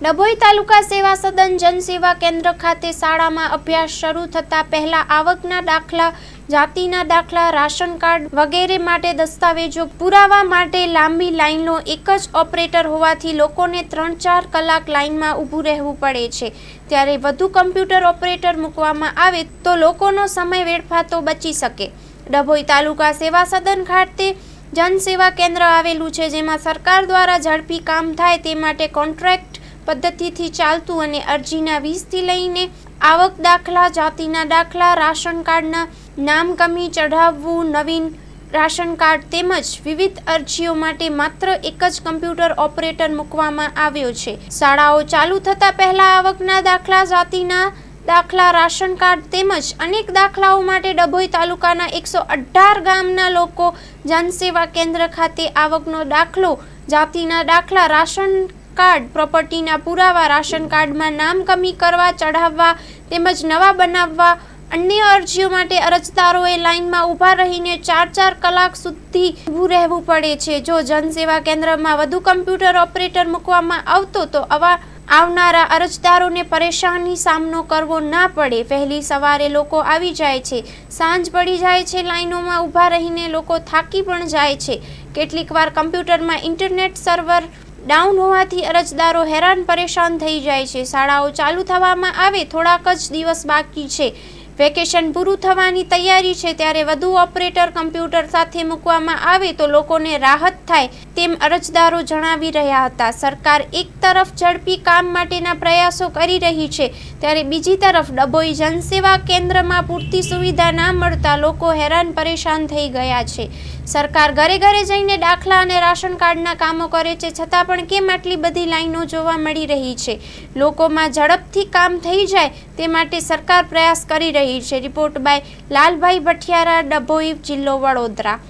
ડભોઈ તાલુકા સેવા સદન જનસેવા કેન્દ્ર ખાતે શાળામાં અભ્યાસ શરૂ થતાં પહેલા આવકના દાખલા, જાતિના દાખલા, રાશન કાર્ડ વગેરે માટે દસ્તાવેજો પુરાવા માટે લાંબી લાઈનનો એક જ ઓપરેટર હોવાથી લોકોને ત્રણ ચાર કલાક લાઈનમાં ઊભું રહેવું પડે છે. ત્યારે વધુ કમ્પ્યુટર ઓપરેટર મૂકવામાં આવે તો લોકોનો સમય વેડફાતો બચી શકે. ડભોઈ તાલુકા સેવા સદન ખાતે જનસેવા કેન્દ્ર આવેલું છે જેમાં સરકાર દ્વારા ઝડપી કામ થાય તે માટે કોન્ટ્રાક્ટ પદ્ધતિથી ચાલતું અને અરજીના વીસથી લઈને આવક દાખલા, જાતિના દાખલા, રાશન કાર્ડના નામ કમી ચઢાવવું, નવીન રાશન કાર્ડ તેમજ વિવિધ અરજીઓ માટે માત્ર એક જ કમ્પ્યુટર ઓપરેટર મૂકવામાં આવ્યો છે. શાળાઓ ચાલુ થતાં પહેલા આવકના દાખલા, જાતિના દાખલા, રાશન કાર્ડ તેમજ અનેક દાખલાઓ માટે ડભોઈ તાલુકાના એકસો અઢાર ગામના લોકો જનસેવા કેન્દ્ર ખાતે આવકનો દાખલો, જાતિના દાખલા, રાશન કાર્ડ પ્રોપર્ટીના પુરાવા, રાશન કાર્ડમાં નામ કમી કરવા, ચઢાવવા તેમજ નવા બનાવવા, અન્ય અરજીઓ માટે અરજદારોએ લાઇનમાં ઊભા રહીને ચાર ચાર કલાક સુધી ઊભું રહેવું પડે છે. જો જનસેવા કેન્દ્રમાં વધુ કમ્પ્યુટર ઓપરેટર મૂકવામાં આવતો, તો આવા આવનારા અરજદારોને પરેશાની સામનો કરવો ના પડે. વહેલી સવારે લોકો આવી જાય છે. સાંજ પડી જાય છે લાઈનોમાં ઊભા રહીને લોકો થાકી પણ જાય છે. કેટલીકવાર કમ્પ્યુટરમાં ઇન્ટરનેટ સર્વર ડાઉન હોવાથી અરજદારો હેરાન પરેશાન થઈ જાય છે. શાળાઓ ચાલુ થવામાં આવે, થોડાક જ દિવસ બાકી છે. વેકેશન પૂરું થવાની તૈયારી છે, ત્યારે વધુ ઓપરેટર કમ્પ્યુટર સાથે મૂકવામાં આવે તો લોકોને રાહત થાય તેમ અરજદારો જણાવી રહ્યા હતા. સરકાર એક તરફ ઝડપી કામ માટેના પ્રયાસો કરી રહી છે, ત્યારે બીજી તરફ ડભોઈ જનસેવા કેન્દ્રમાં પૂરતી સુવિધા ના મળતા લોકો હેરાન પરેશાન થઈ ગયા છે. સરકાર ઘરે ઘરે જઈને દાખલા અને રાશન કાર્ડના કામો કરે છે, છતાં પણ કેમ આટલી બધી લાઈનો જોવા મળી રહી છે? લોકોમાં ઝડપથી કામ થઈ જાય તે માટે સરકાર પ્રયાસ કરી રહી છે. રિપોર્ટ બાય લાલભાઈ ભઠિયારા ડભોઈ જિલ્લો વડોદરા.